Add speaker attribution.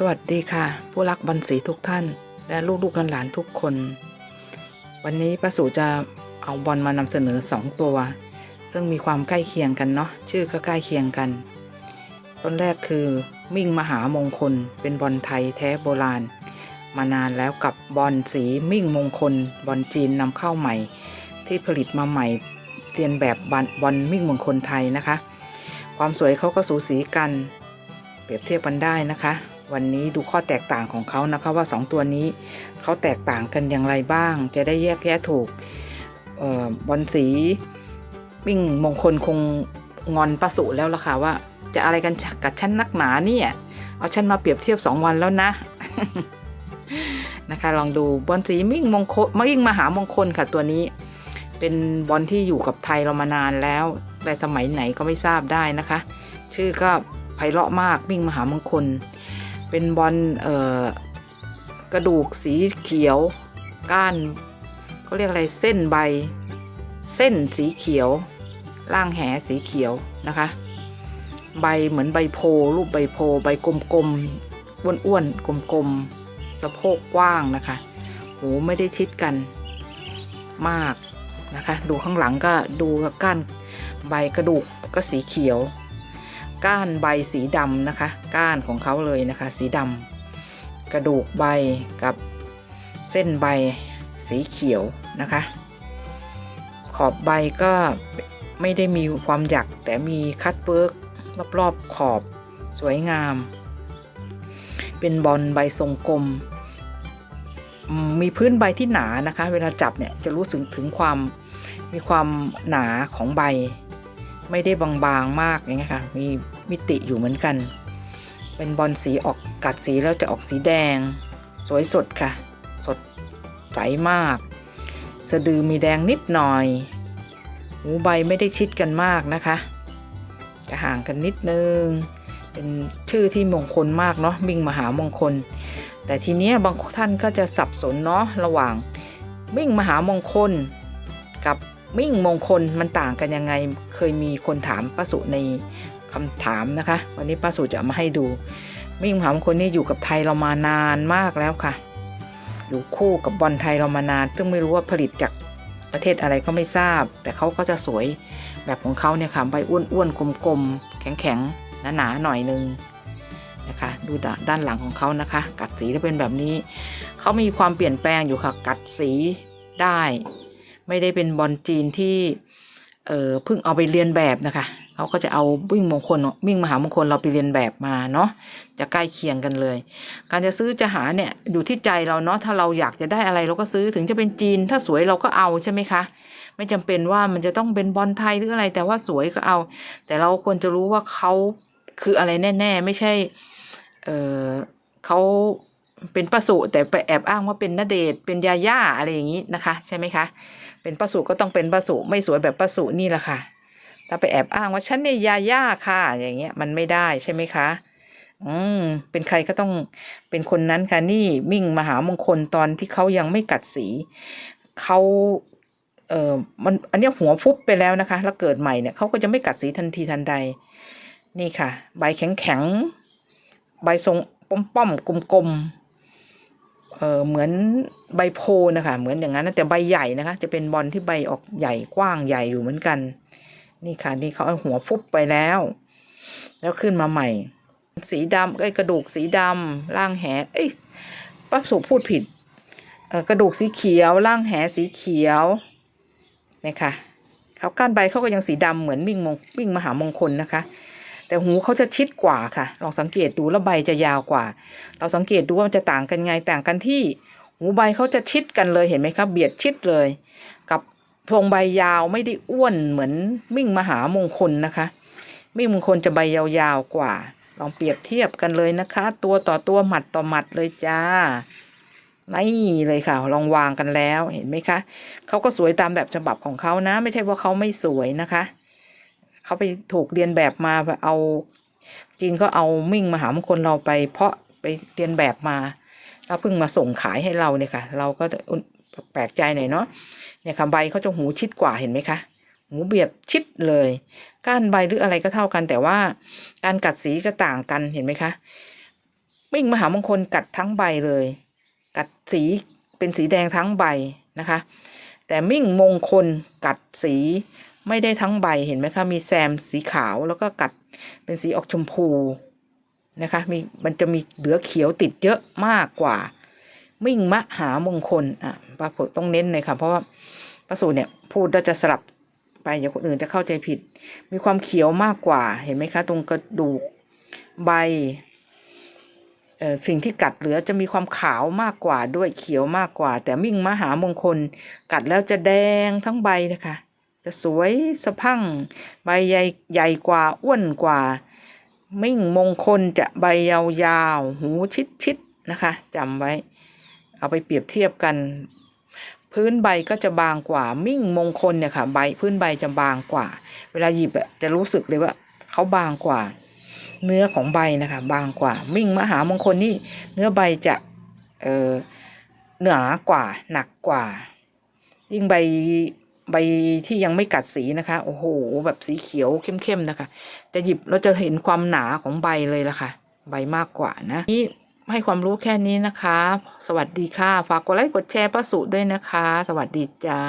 Speaker 1: สวัสดีค่ะ ผู้รักบอลสีทุกท่าน และลูกๆหลานๆทุกคน วันนี้ป้าสูจะเอาบอลมานำเสนอ 2 ตัว ซึ่งมีความใกล้เคียงกันเนาะชื่อก็ใกล้เคียงกันต้นแรกคือมิ่งมหามงคล เป็นบอลไทยแท้โบราณ มานานแล้วกับบอลสีมิ่งมงคล บอลจีนนำเข้าใหม่ ที่ผลิตมาใหม่เรียนแบบบอลบอลมิ่งมงคลไทยนะคะ ความสวยเขาก็สูสีกัน เปรียบเทียบกันได้นะคะ วันนี้ดูข้อแตกต่างของเขานะคะว่า 2 ตัวนี้เขาแตกต่างกันอย่างไรบ้าง จะได้แยกแยะถูกออบอลสีมิ่งมงคลคงงอนประสุแล้วล่ะค่ะว่า จะอะไรกันกับฉันนักหนาเนี่ยเอาฉันมาเปรียบเทียบ 2 วันแล้วนะนะคะ ลองดูบอลสีมิ่งมงคลมิ่งมหามงคลค่ะตัวนี้ เป็นบอลที่อยู่กับไทยเรามานานแล้ว แต่สมัยไหนก็ไม่ทราบได้นะคะ ชื่อก็ไพเราะมากมิ่งมหามงคล เป็นบอลเอ่อกระดูกสีเขียว ก้านเขาเรียกอะไรเส้นใบ เส้นสีเขียว ล่างแหสีเขียวนะคะ ใบเหมือนใบโพรูปใบโพใบกลมๆอ้วนๆกลมๆสะโพกกว้างนะคะหูไม่ได้ชิดกันมากนะคะ ดูข้างหลังก็ดูก้านใบกระดูกก็สีเขียว ก้านใบสีดำนะคะ ก้านของเขาเลยนะคะ สีดำกระดูกใบกับเส้นใบสีเขียวนะคะ ขอบใบก็ไม่ได้มีความหยักแต่มีคัตเวิร์กรอบๆขอบสวยงาม เป็นบอลใบทรงกลม มีพื้นใบที่หนานะคะ เวลาจับเนี่ยจะรู้สึกถึงความมีความหนาของใบ ไม่ได้บางๆมากอย่างเงี้ยค่ะ มีมิติอยู่เหมือนกัน เป็นบอลสีออกกัดสีแล้วจะออกสีแดง สวยสดค่ะ สดใสมาก สะดือมีแดงนิดหน่อย หูใบไม่ได้ชิดกันมากนะคะ จะห่างกันนิดนึง เป็นชื่อที่มงคลมากเนาะมิ่งมหามงคล แต่ทีเนี้ยบางท่านก็จะสับสนเนาะระหว่างมิ่งมหามงคลกับ มิ่งมงคลมันต่างกันยังไง เคยมีคนถามป้าสุในคำถามนะคะ วันนี้ป้าสุจะมาให้ดู มิ่งมหามงคลนี่อยู่กับไทยเรามานานมากแล้วค่ะ อยู่คู่กับบอลไทยเรามานาน ซึ่งไม่รู้ว่าผลิตจากประเทศอะไรก็ไม่ทราบ แต่เขาก็จะสวยแบบของเขาเนี่ยค่ะใบอ้วนๆกลมๆ แข็งๆหนาๆหน่อยนึงนะคะดูด้านหลังของเขานะคะ กัดสีจะเป็นแบบนี้ เขามีความเปลี่ยนแปลงอยู่ค่ะ กัดสีได้ ไม่ได้เป็นบอลจีนที่เออเพิ่งเอาไปเรียนแบบนะคะเขาก็จะเอาวิ่งมงคลวิ่งมหามงคลเราไปเรียนแบบมาเนาะจะใกล้เคียงกันเลย การจะซื้อจะหาเนี่ยอยู่ที่ใจเราเนาะถ้าเราอยากจะได้อะไรเราก็ซื้อถึงจะเป็นจีน ถ้าสวยเราก็เอาใช่ไหมคะ ไม่จำเป็นว่ามันจะต้องเป็นบอลไทยหรืออะไร แต่ว่าสวยก็เอา แต่เราควรจะรู้ว่าเขาคืออะไรแน่ ๆ ไม่ใช่เออเขาเป็นประสูแต่ไปแอบอ้างว่าเป็นนเดชเป็นยาย่าอะไรอย่างนี้นะคะ ใช่ไหมคะ เป็นประสูก็ต้องเป็นประสูไม่สวยแบบประสูนี่แหละค่ะ ถ้าไปแอบอ้างว่าฉันเนี่ยยาย่าค่ะ อย่างเงี้ยมันไม่ได้ใช่ไหมคะอืมเป็นใครก็ต้องเป็นคนนั้นค่ะนี่มิ่งมหามงคลตอนที่เขายังไม่กัดสีเขาเออมันอันนี้หัวฟุบไปแล้วนะคะ แล้วเกิดใหม่เนี่ยเขาก็จะไม่กัดสีทันทีทันใด นี่ค่ะ ใบแข็งแข็งๆใบทรงป้อมป้อมๆกลมๆ เออเหมือนใบโพนะคะ เหมือนอย่างนั้นนะแต่ใบใหญ่นะคะ จะเป็นบอลที่ใบออกใหญ่กว้างใหญ่อยู่เหมือนกัน นี่ค่ะนี่เขาเอาหัวฟุบไปแล้ว แล้วขึ้นมาใหม่ สีดำไอ้กระดูกสีดำล่างแหเอ้ยป้าสุพูดผิดเออกระดูกสีเขียวล่างแหสีเขียวนี่ค่ะเขาก้านใบเขาก็ยังสีดำเหมือนมิ่งมงมิ่งมหามงคลนะคะ แต่หูเขาจะชิดกว่าค่ะ ลองสังเกตดูแล้วใบจะยาวกว่า เราสังเกตดูว่ามันจะต่างกันไงต่างกันที่ หูใบเขาจะชิดกันเลยเห็นไหมครับเบียดชิดเลย กับพวงใบยาวไม่ได้อ้วนเหมือนมิ่งมหามงคลนะคะ มิ่งมงคลจะใบยาวๆกว่า ลองเปรียบเทียบกันเลยนะคะ ตัวต่อตัวหมัดต่อหมัดเลยจ้านี่เลยค่ะ ลองวางกันแล้วเห็นไหมคะเขาก็สวยตามแบบฉบับของเขานะ ไม่ใช่ว่าเขาไม่สวยนะคะ เขาไปถูกเรียนแบบมาเอา จีนก็เอามิ่งมหามงคลเราไป เพาะไปเรียนแบบมา แล้วเพิ่งมาส่งขายให้เราเนี่ยค่ะ เราก็แปลกใจหน่อยเนาะเนี่ยค่ะใบเขาจะหูชิดกว่าเห็นไหมคะหูเบียบชิดเลยก้านใบหรืออะไรก็เท่ากัน แต่ว่าการกัดสีจะต่างกันเห็นไหมคะมิ่งมหามงคลกัดทั้งใบเลย กัดสีเป็นสีแดงทั้งใบนะคะ แต่มิ่งมงคลกัดสี ไม่ได้ทั้งใบเห็นไหมคะ มีแซมสีขาวแล้วก็กัดเป็นสีออกชมพูนะคะมีมันจะมีเหลือเขียวติดเยอะมากกว่า มิ่งมะหามงคลอะป้าผต้องเน้นเลยค่ะ เพราะว่าป้าสูตรเนี่ยพูดแล้วจะสลับไปอย่าคนอื่นจะเข้าใจผิด มีความเขียวมากกว่าเห็นไหมคะ ตรงกระดูกใบสิ่งที่กัดเหลือจะมีความขาวมากกว่าด้วยเขียวมากกว่า แต่มิ่งมหามงคล กัดแล้วจะแดงทั้งใบนะคะ จะสวยสะพังใบใหญ่ใหญ่กว่าอ้วนกว่า มิ่งมงคลจะใบยาวๆหูชิดๆนะคะจำไว้ เอาไปเปรียบเทียบกัน พื้นใบก็จะบางกว่า มิ่งมงคลเนี่ยค่ะใบพื้นใบจะบางกว่า เวลาหยิบจะรู้สึกเลยว่าเขาบางกว่า เนื้อของใบนะคะบางกว่า มิ่งมหามงคลนี่เนื้อใบจะเออหนากว่าหนักกว่า ยิ่งใบ ใบที่ยังไม่กัดสีนะคะ โอ้โห แบบสีเขียวเข้มๆนะคะจะหยิบเราจะเห็นความหนาของใบเลยละค่ะ ใบมากกว่านะนี่ให้ความรู้แค่นี้นะคะ สวัสดีค่ะ ฝากกดไลค์กดแชร์ป้าสุด้วยนะคะ สวัสดีจ้า